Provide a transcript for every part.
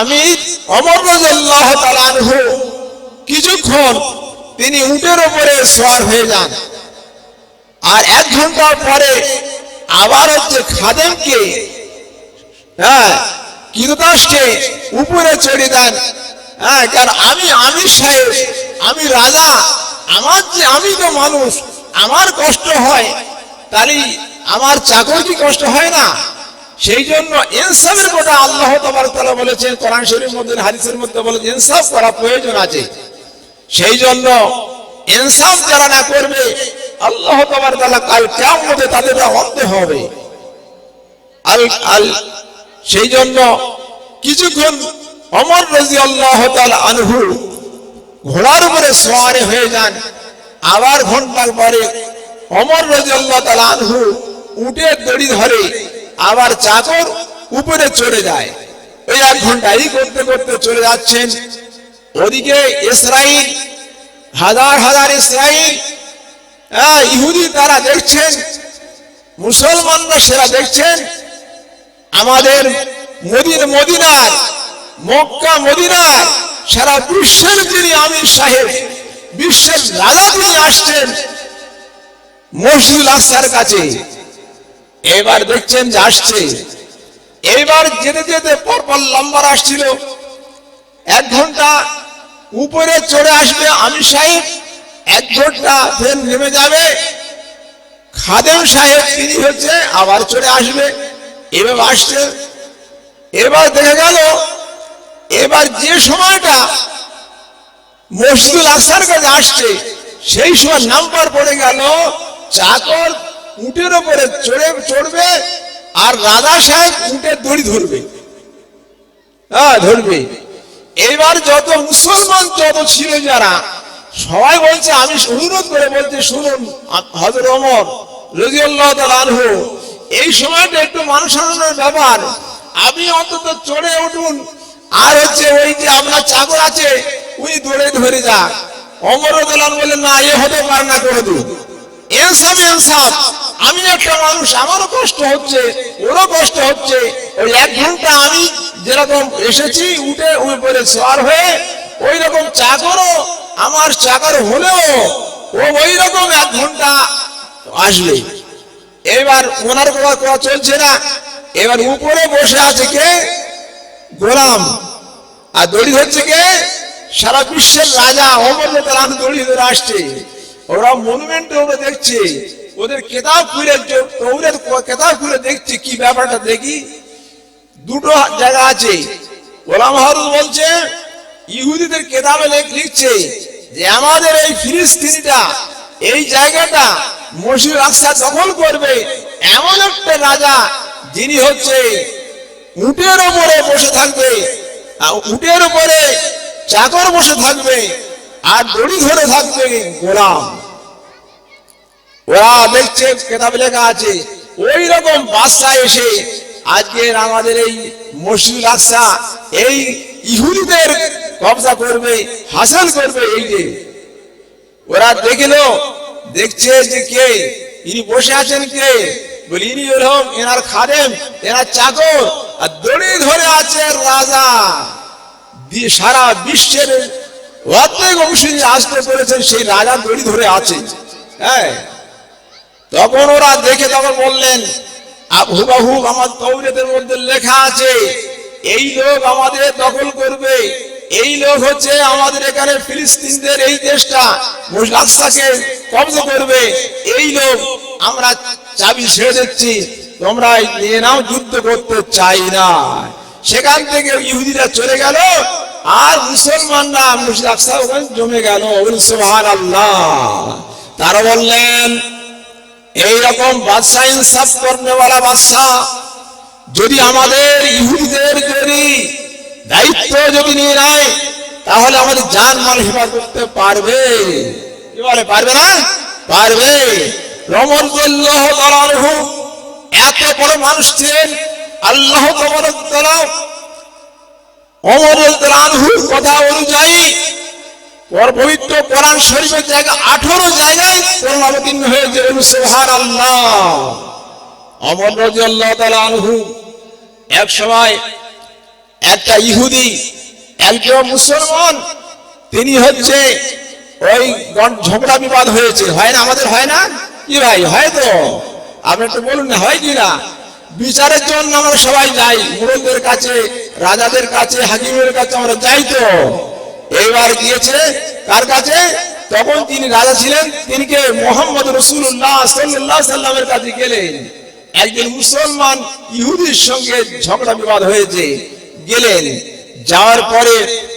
আমি অমর তাআলা কিছুক্ষণ তিনি উটের উপরে সওয়ার হয়ে যান। আর এক ঘণ্টা পরে আবার হচ্ছে খাদেমকে হ্যাঁ কিরদাসকে উপরে চড়ে দেন। হ্যাঁ কারণ আমি আমি সাহেব, আমি রাজা, আমার যে আমি তো মানুষ, আমার কষ্ট হয়, তাহলে আমার চাকর কষ্ট হয় না? সেই জন্য ইনসাফের কথা আল্লাহ তাআলা বলেছেন, কোরআন শরীফের মধ্যে, হাদিসের মধ্যে বলে ইনসাফ করা প্রয়োজন আছে। সেই জন্য ইনসাফ যারা না করবে, আল্লাহ তাআলা কাল কিয়ামতে তাদের অন্তে হবে। সেই জন্য কিছুক্ষণ অমর রাজি আল্লাহ আনহু ঘোড়ার উপরে সোয়ারে হয়ে যান। আবার ঘণ্টার পরে অমর রাজি আল্লাহ আনহু উটের দড়ি ধরে আবার চাকর উপরে চড়ে যায়। ওই এক ঘণ্টা এই করতে করতে চলে যাচ্ছেন। ওদিকে ইসরাইল, হাজার হাজার ইসরাইল হ্যাঁ ইহুদি তারা দেখছেন, মুসলমানরা সেরা দেখছেন। আমাদের মদিন মদিনার মক্কা মদিনার সারা বিশ্বের যিনি আমির সাহেব, বিশ্বের রাজা তিনি আসছেন মসজিদ আকসার কাছে। এবার দেখছেন যে আসছে। এবার যেতে যেতে পরপর লম্বার আসছিল এক ঘণ্টা উপরে চড়ে আসবে আমির সাহেব, এক ঘণ্টা ফের নেমে যাবে। খাদেম সাহেব তিনি হচ্ছে আবার চড়ে আসবে। এভাবে আসছে। এবার দেখা গেল, এবার যে সময়টা মসজিদুল আকসার কাছে আসছে, সেই সময় নাম্বার পড়ে গেল চাকর উটের উপরে চড়ে চড়বে আর রাজা সাহেব উটের দড়ি ধরবে। হ্যাঁ ধরবে। এবার যত মুসলমান, যত ছিল যারা, সবাই বলছে, আমি অনুরোধ করে বলতে শুনুন হজর অমর রাজিয়াল্লাহু তাআলা আনহু, এই সময়টা একটু মানুষ আনন্দের ব্যাপার। আপনি অন্তত চড়ে উঠুন। আর হচ্ছে ওই যে আপনার চাকর আছে, উনি দৌড়ে ধরে যা অমর দোলান বলে না, এ হতে পারে না, করে দিন। এনসাফ আমি একটা মানুষ, আমারও কষ্ট হচ্ছে, ওরও কষ্ট হচ্ছে। ওই এক ঘণ্টা আমি যেরকম এসেছি, উঠে উপরে সোয়ার হয়ে ওই রকম চাকরও আমার চাকর হলেও ও ওই রকম এক ঘণ্টা আসবে। এবার ওনার কথা কথা চলছে না। এবার উপরে বসে আছে কে? গোলাম। আর দড়ি হচ্ছে কে? সারা বিশ্বের রাজা, অমর তারা দড়ি ধরে আসছে। ওরা মনুমেন্টে ওরা দেখছে। ওদের কেতাব খুলে ওদের কেতাব খুলে দেখছে, কি ব্যাপারটা দেখি? দুটো জায়গা আছে। গোলাম হারুন বলছে, ইহুদিদের কেতাবে লেখ- লিখছে যে, আমাদের এই ফিলিস্তিনিটা এই জায়গাটা মসজিদ আকসা দখল করবে। এমন একটা রাজা যিনি হচ্ছে উটের উপরে বসে থাকবে উটের উপরে চাকর বসে থাকবে, আর দড়ি ধরে থাকবে গোলাম। ওরা দেখছে কেতাবে লেখা আছে ওই রকম বাদশা এসে আজকের আমাদের এই মসজিদ আকসা, এই ইহুদিদের কবজা করবে হাসিল করবে এই যে। ওরা দেখল দেখছে যে কে? ইনি বসে আছেন কে? বলি, ইনি হলাম এনার খাদেম, এনার চাকর, আর দড়ি ধরে আছে রাজা। সারা বিশ্বের অর্ধেক অংশ আসতে পেরেছেন সেই রাজা দড়ি ধরে আছে। হ্যাঁ? তখন ওরা দেখে তখন বললেন আমার তৌরেতের মধ্যে লেখা আছে, এই লোক আমাদের দখল করবে। এই লোক হচ্ছে আমাদের এখানে ফিলিস্তিনদের এই দেশটা মুসলাকে কবজা করবে। এই লোক আমরা চাবি ছেড়ে দিচ্ছি, তোমরা নিয়ে নাও যুদ্ধ করতে চাই না। সেখান থেকে ইহুদিরা চলে গেল, আর মুসলমানরা ওখানে জমে গেল। সুবহান আল্লাহ তারা বললেন এইরকম বাদশাহ ইনসাফ করনেওয়ালা বাদশাহ যদি আমাদের ইহুদিদের যদি দায়িত্ব যদি নিয়ে নেয়, তাহলে আমাদের যান মাল হেফাজত করতে পারবে? বলে পারবে না? পারবে। রমন এত বড় মানুষ ছিলেন। আল্লাহ অমর কথা অনুযায়ী ওর পবিত্র কোরআন শরীফের জায়গা আঠারো জায়গায় কোরআন হয়েছে। সুবহান আল্লাহ অমর রাজি আল্লাহ আনহু এক সময় একটা ইহুদি, একজন মুসলমান, তিনি হচ্ছে ওই ঝগড়া বিবাদ হয়েছে। হয় না আমাদের, হয় না? কি ভাই, হয় তো? আপনি একটু বলুন না, হয় কি না? বিচারের জন্য আমরা সবাই যাই মুরলদের কাছে, রাজাদের কাছে, হাকিমের কাছে আমরা যাই তো। এইবার গিয়েছে কার কাছে? তখন তিনি রাজা ছিলেন, তিনি কে? মোহাম্মদ রসুল্লাহ সাল্লাহ সাল্লামের কাছে গেলেন। একজন মুসলমান ইহুদির সঙ্গে ঝগড়া বিবাদ হয়েছে, গেলেন। যাওয়ার পরে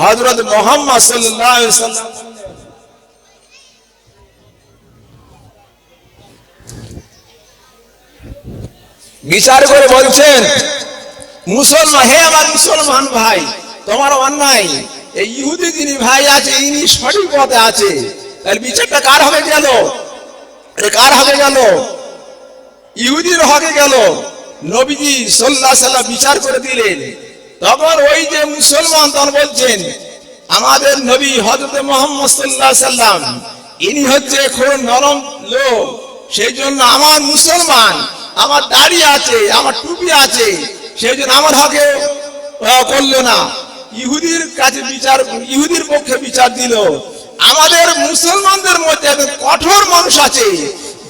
হজরত মোহাম্মদ সাল্লাহ বিচার করে বলছেন, মুসলমান, হে আমার মুসলমান ভাই, তোমার অন্যায় এই ইহুদি যিনি ভাই আছে, ইনি সঠিক পথে আছে। তাহলে বিচারটা কার হবে গেল? কার হবে গেল? ইহুদির হকে গেল। নবীজি সাল্লাহ সাল্লাম বিচার করে দিলেন। তখন ওই যে মুসলমান তখন বলছেন, আমাদের নবী হজরত মোহাম্মদ সাল্লাহ সাল্লাম, ইনি হচ্ছে খুব নরম লোক। সেই জন্য আমার মুসলমান, আমার দাড়ি আছে, আমার টুপি আছে সেই জন্য আমার হকে করল না। ইহুদির কাছে বিচার, ইহুদির পক্ষে বিচার দিল। আমাদের মুসলমানদের মধ্যে একজন কঠোর মানুষ আছে,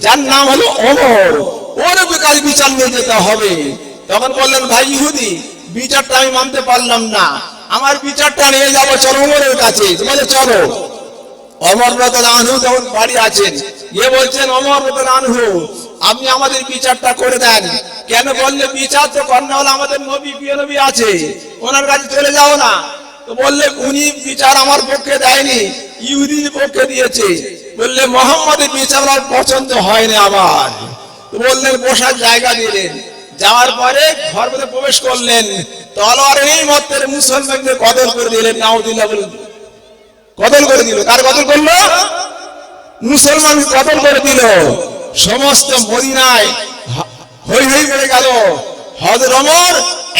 যার নাম হলো অমর। ওর কাজ বিচার নিয়ে যেতে হবে। তখন বললেন, ভাই ইহুদি, বিচারটা আমি মানতে পারলাম না। আমার বিচারটা নিয়ে যাব চলো অমরের কাছে। বলে চলো। অমর আনহু তখন বাড়ি আছেন ইয়ে বলছেন, অমর আনহু, আপনি আমাদের বিচারটা করে দেন। কেন বললে, বিচার তো আমাদের নবী আছে কাছে চলে যাও না। বললে বিচার আমার পক্ষে দেয়নি, ইহুদির পক্ষে দিয়েছে। বললে, মোহাম্মদের বিচার আমার পছন্দ হয়নি আমার। বললেন, বসার জায়গা দিলেন। যাওয়ার পরে ঘর প্রবেশ করলেন, তলোয়ার এই মতের মুসলমানদের কদর করে দিলেন নাউদুল্লাহ বলে কতল করে দিল। কার কতল করল? মুসলমান কতল করে দিল। সমস্ত মদিনায়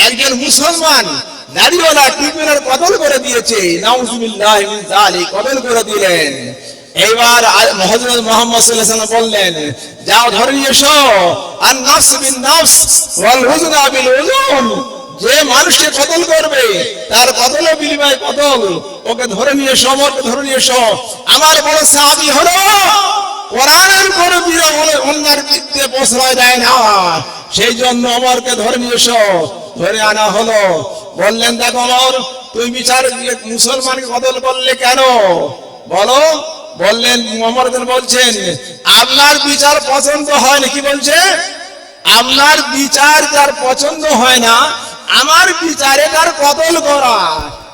একজন মুসলমান নারীওয়ালা টুপিওয়ালার কতল করে দিয়েছে। নাউজুবিল্লাহ করে দিলেন। এইবার হযরত মুহাম্মদ বললেন, যাও ধরে নিয়ে আর যে মানুষকে কতল করবে, তার কতল বিনিময় কতল ওকে ধরে নিয়ে এসো অমরকে ধরে নিয়ে এসো আমার বড় সাহাবি হলো, কোরআনের কোন বীরা বলে অন্যার বৃত্তে প্রশ্রয় দেয় না। সেই জন্য অমরকে ধরে নিয়ে ধরে আনা হলো। বললেন, দেখো অমর, তুই বিচার মুসলমানকে কতল করলে কেন? বলো। বললেন, অমর বলছেন, আপনার বিচার পছন্দ হয় না। কি বলছে? আপনার বিচার যার পছন্দ হয় না আমার বিচারে তার কতল করা।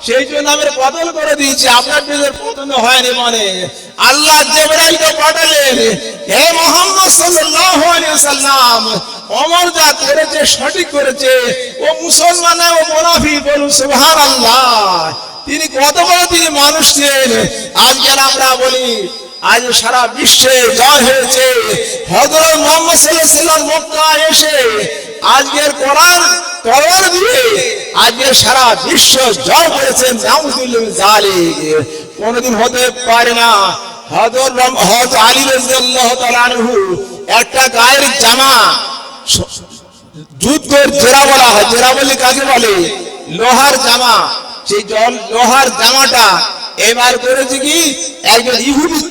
সেই জন্য আমি কতল করে দিয়েছি। আপনার বিচার পছন্দ হয়নি মানে। আল্লাহ জেবরাইলকে পাঠালেন, হে মোহাম্মদ সাল্লাল্লাহু আলাইহি সাল্লাম, অমর যা করেছে, সঠিক করেছে। ও মুসলমান, ও মুনাফি বলুন সুবহানাল্লাহ। তিনি কত বড় তিনি মানুষ ছিলেন। আজকে আমরা বলি, আজ সারা বিশ্বে জয় হয়েছে। হযরত মুহাম্মদ সাল্লাল্লাহু আলাইহি সাল্লাম মক্কা এসে আজকের কোরআন তলোয়ার দিয়ে আজকে সারা বিশ্ব জয় করেছেন কোনদিন হতে পারে না। বলা লোহার জামা। সেই জল লোহার জামাটা এবার করেছে কি?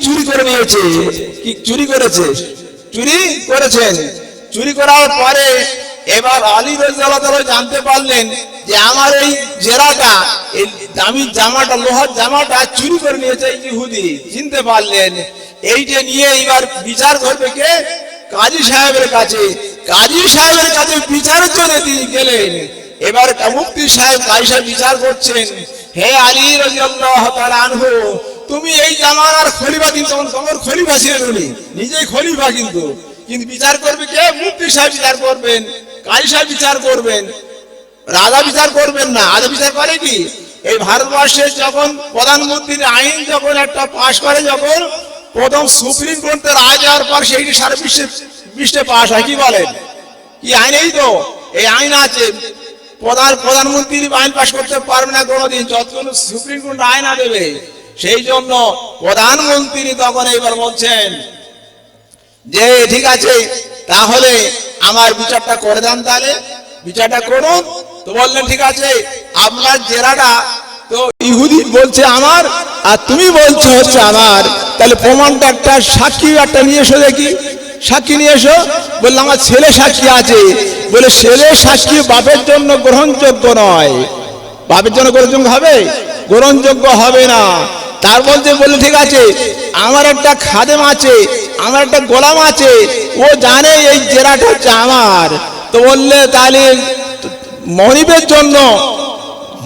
চুরি করে নিয়েছে। কি চুরি করেছে? চুরি করেছেন। চুরি করার পরে এবার আলী তাআলা জানতে পারলেন যে আমার এই জেরাটা, এই দামি জামাটা, লোহার জামাটা চুরি করে নিয়েছে ইহুদি। চিনতে পারলেন? এই যে নিয়ে এবার বিচার করবে কে? কাজী সাহেবের কাছে। কাজী সাহেবের কাছে বিচারের জন্য তিনি গেলেন। এবার মুফতি সাহেব কাজী সাহেব বিচার করছেন। হে আলী রাদিয়াল্লাহু তাআলা তুমি এই জামানার খলিফা কিন্তু, তোমার খলিফা ছিলেন উনি। নিজেই খলিফা কিন্তু। কিন্তু বিচার করবে কে? মুফতি সাহেব বিচার করবেন। সাহেব বিচার করবেন, রাজা বিচার করবেন না। রাজা বিচার করে কি? এই ভারতবর্ষে যখন প্রধানমন্ত্রীর আইন যখন একটা পাশ করে, যখন প্রথম সুপ্রিম কোর্টের রায় যাওয়ার পর সেইটি সারা বিশ্বে বিশ্বে পাশ হয়। কি বলেন? কি আইন এই তো। এই আইন আছে। প্রধান, প্রধানমন্ত্রী আইন পাশ করতে পারবে না কোনোদিন। যতক্ষণ সুপ্রিম কোর্ট আইন না দেবে, সেই জন্য প্রধানমন্ত্রী তখন এইবার বলছেন যে, ঠিক আছে তাহলে আমার বিচারটা করে দেন তাহলে। বিচারটা করুন। তো বললেন, ঠিক আছে, আপনার জেরাটা তো ইহুদি বলছে আমার, আর তুমি বলছো হচ্ছে আমার। তাহলে প্রমাণটা একটা সাক্ষী একটা নিয়ে এসো দেখি। সাক্ষী নিয়ে এসো। বললাম আমার ছেলে সাক্ষী আছে। বলে, ছেলে সাক্ষী বাপের জন্য গ্রহণযোগ্য নয়। বাপের জন্য গ্রহণযোগ্য হবে? গ্রহণযোগ্য হবে না। তার বলতে বললে ঠিক আছে, আমার একটা খাদেম আছে, আমার একটা গোলাম আছে, ও জানে এই জেরাটা হচ্ছে আমার। তো বললে, তাহলে মনিবের জন্য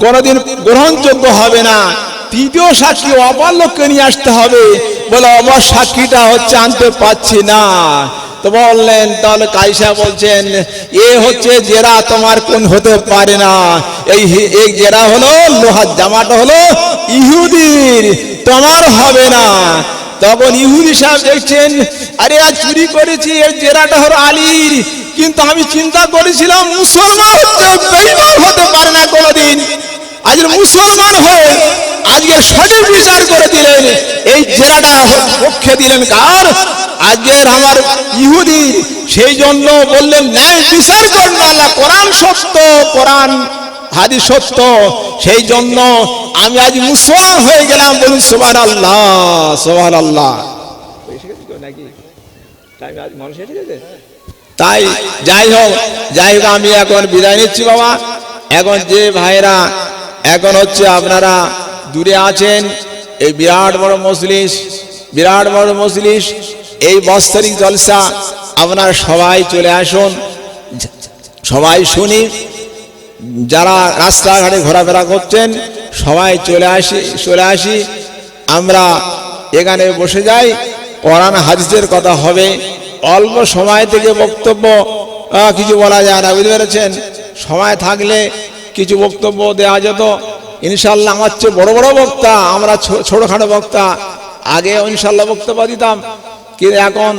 কোনোদিন গ্রহণযোগ্য হবে না। তৃতীয় সাক্ষী অপর লোককে নিয়ে আসতে হবে। বলে, অপর সাক্ষীটা হচ্ছে, আনতে পাচ্ছি না। তো বললেন, তাহলে কাইসা বলছেন, এ হচ্ছে জেরা, তোমার কোন হতে পারে না। এই জেরা হলো লোহার জামাটা হলো ইহুদির তোমার হবে না। তখন ইহুদি সাহেব দেখছেন আরে, আজ চুরি করেছি জেরাটা হলো আলীর। কিন্তু আমি চিন্তা করেছিলাম, মুসলমান হতে পারে না কোনোদিন। আজ মুসলমান হয়ে আজকে সঠিক বিচার করে দিলেন। এই জেরাটা পক্ষে দিলেন কার? আজকের আমার ইহুদি সেই জন্য বললেন, ন্যায় বিচার করুন আল্লাহ কোরআন সত্য, কোরআন হাদি সত্য। সেই জন্য আমি আজ মুসলমান হয়ে গেলাম বলুন সোহান আল্লাহ সোহান আল্লাহ তাই যাই হোক যাই হোক, আমি এখন বিদায় নিচ্ছি বাবা। এখন যে ভাইরা এখন হচ্ছে আপনারা দূরে আছেন, এই বিরাট বড় মজলিস, বিরাট বড় মজলিস, এই বস্তরিক জলসা, আপনারা সবাই চলে আসুন, সবাই শুনি। যারা রাস্তাঘাটে ঘোরাফেরা করছেন, সবাই চলে আসি চলে আসি। আমরা এখানে বসে যাই, কোরআন হাদিসের কথা হবে। অল্প সময় থেকে বক্তব্য কিছু বলা যায় না, বুঝতে পেরেছেন? সময় থাকলে কিছু বক্তব্য দেওয়া যেত। ইনশাল্লাহ আমার চেয়ে বড় বড় বক্তা, আমরা ছোটখাটো বক্তা। আগে ইনশাল্লাহ বক্তব্য দিতাম। কিন্তু এখন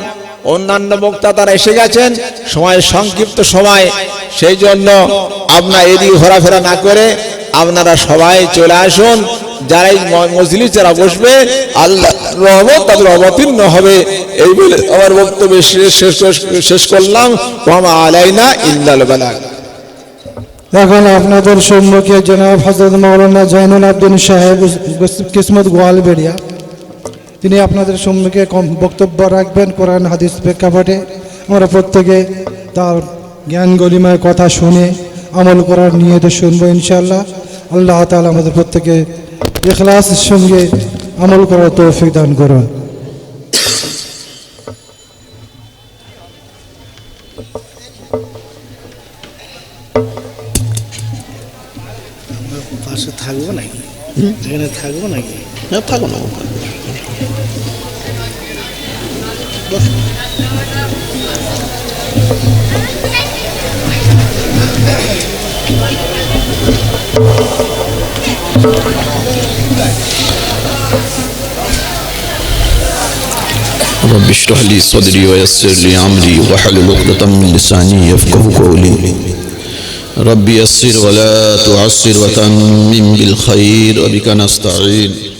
অন্যান্য বক্তা তারা এসে গেছেন। সময় সংক্ষিপ্ত সময়। সেই জন্য আপনার এদিকে ঘোরাফেরা না করে আপনারা সবাই চলে আসুন। যারা এই মজলিস যারা বসবে আল্লাহ রহমত তাদের অবতীর্ণ হবে। এই বলে আমার বক্তব্য শেষ করলাম। ওয়ামা আলাইনা ইল্লাল বালাগ এখন আপনাদের সম্মুখে জনাব হজরত মৌলানা জৈনুল আবদিন সাহেব কিসমত গোয়ালবেড়িয়া। তিনি আপনাদের সম্মুখে বক্তব্য রাখবেন, কোরআন, হাদিস প্রেক্ষাপটে। আমরা প্রত্যেকে তার জ্ঞান গলিমায় কথা শুনে আমল করার নিয়তে শুনব ইনশাল্লাহ আল্লাহ তাআলা আমাদের প্রত্যেকে ইখলাসের সঙ্গে আমল করার তৌফিক দান করুন। থাকব নাকি? থাকব নাকি? থাকো না। رب اشرح لي صدري ويسر لي أمري واحلل عقدة من لساني يفقه قولي. رب يسر ولا تعسر وتمم بالخير وبك نستعين.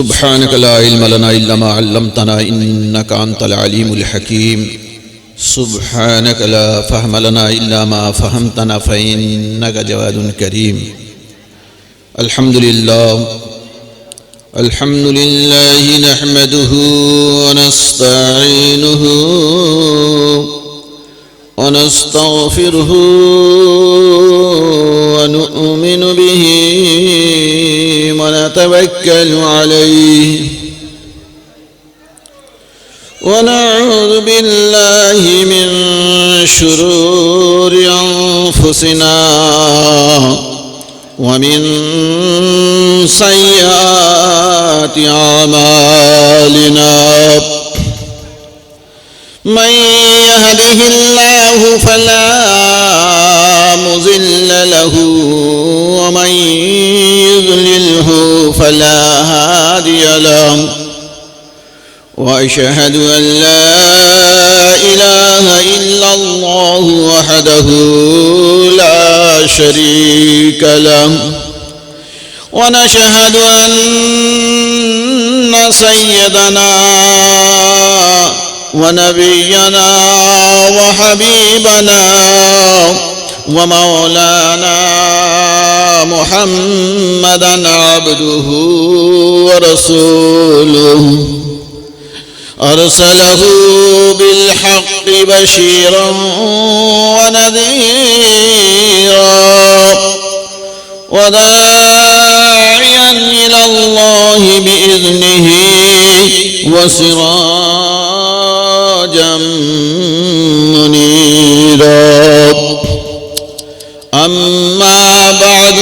سبحانك لا علم لنا إلا ما علمتنا إنك أنت العليم الحكيم. سبحانك لا فهم لنا إلا ما فهمتنا فإنك جواد كريم. الحمد لله الحمد لله نحمده ونستعينه ونستغفره ونؤمن به ونتوكل عليه. ونعوذ بالله من شرور أنفسنا ومن سيئات أعمالنا. من يهده الله فلا فلا هادي له وأشهد أن لا إله إلا الله وحده لا شريك له ونشهد أن سيدنا ونبينا وحبيبنا ومولانا محمدا عبده ورسوله. أرسله بالحق بشيرا ونذيرا وداعيا إلى الله بإذنه وسراجا منيرا. أما بعد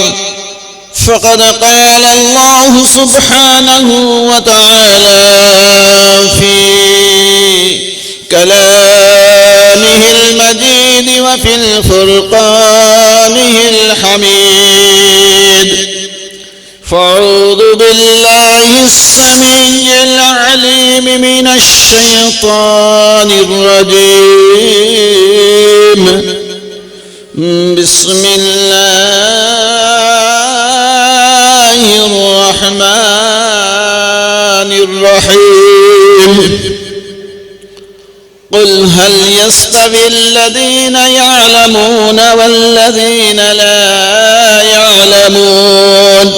فقد قال الله سبحانه وتعالى في كلامه المجيد وفي الفرقانه الحميد. فأعوذ بالله السميع العليم من الشيطان الرجيم. بسم الله الرحمن الرحيم. قل هل يستوي الذين يعلمون والذين لا يعلمون؟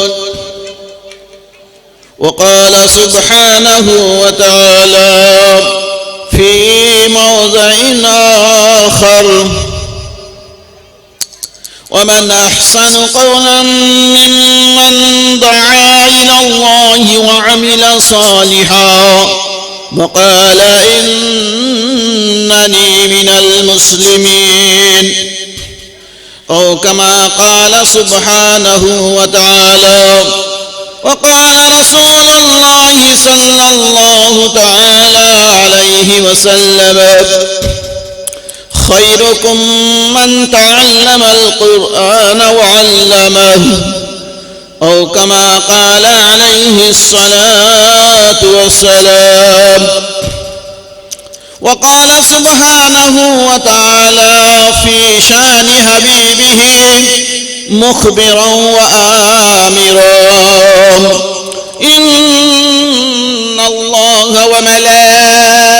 وقال سبحانه وتعالى في موضع آخر ومن أحسن قولا ممن دعا إلى الله وعمل صالحا وقال إنني من المسلمين أو كما قال سبحانه وتعالى وقال رسول الله صلى الله تعالى عليه وسلم خيركم من تعلم القرآن وعلمه أو كما قال عليه الصلاة والسلام. وقال سبحانه وتعالى في شان حبيبه مخبرا وآمرا. إن الله وملائكته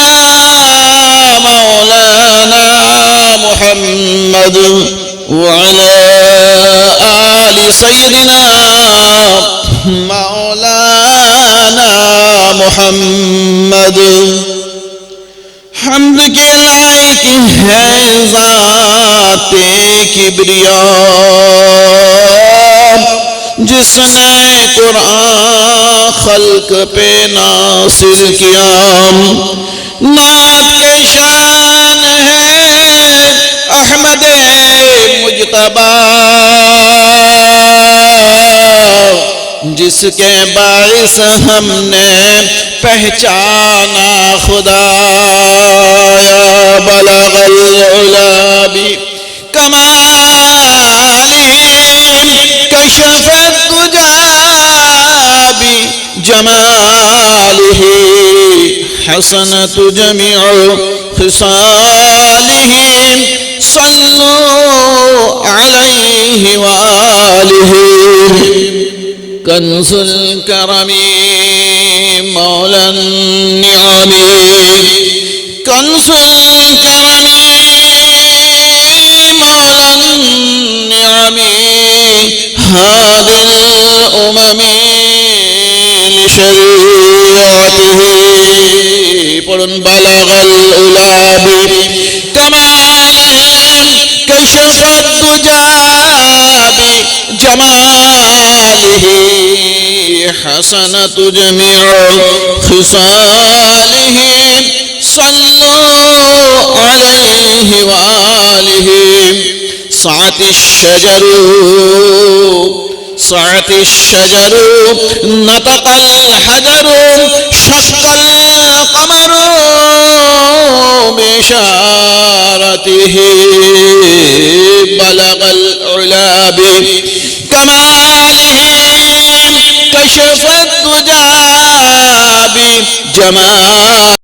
محمد وعلى آل سيدنا مولانا محمد. حمد کے لائق ہے ذات کبریا جس نے قرآن خلق پہ ناصر کیا۔ نعت مجتبہ جس کے باعث ہم نے پہچانا خدا یا بلغ العلا بھی کمالی کشف الدجا بھی جماله حسنت جميع خصاله صلوا عليه وآله. كنز الكرم مولى النعم. كنز الكرم مولى النعم. هذه الأمم لشريعته. بلغ الأولى بكمال كشف الدجى بجماله حسنة جميع خصاله صلوا عليه وآله صعت الشجر صعت الشجر نطق الحجر شق بشارته بلغ العلا بكماله كشف الدجى بجمال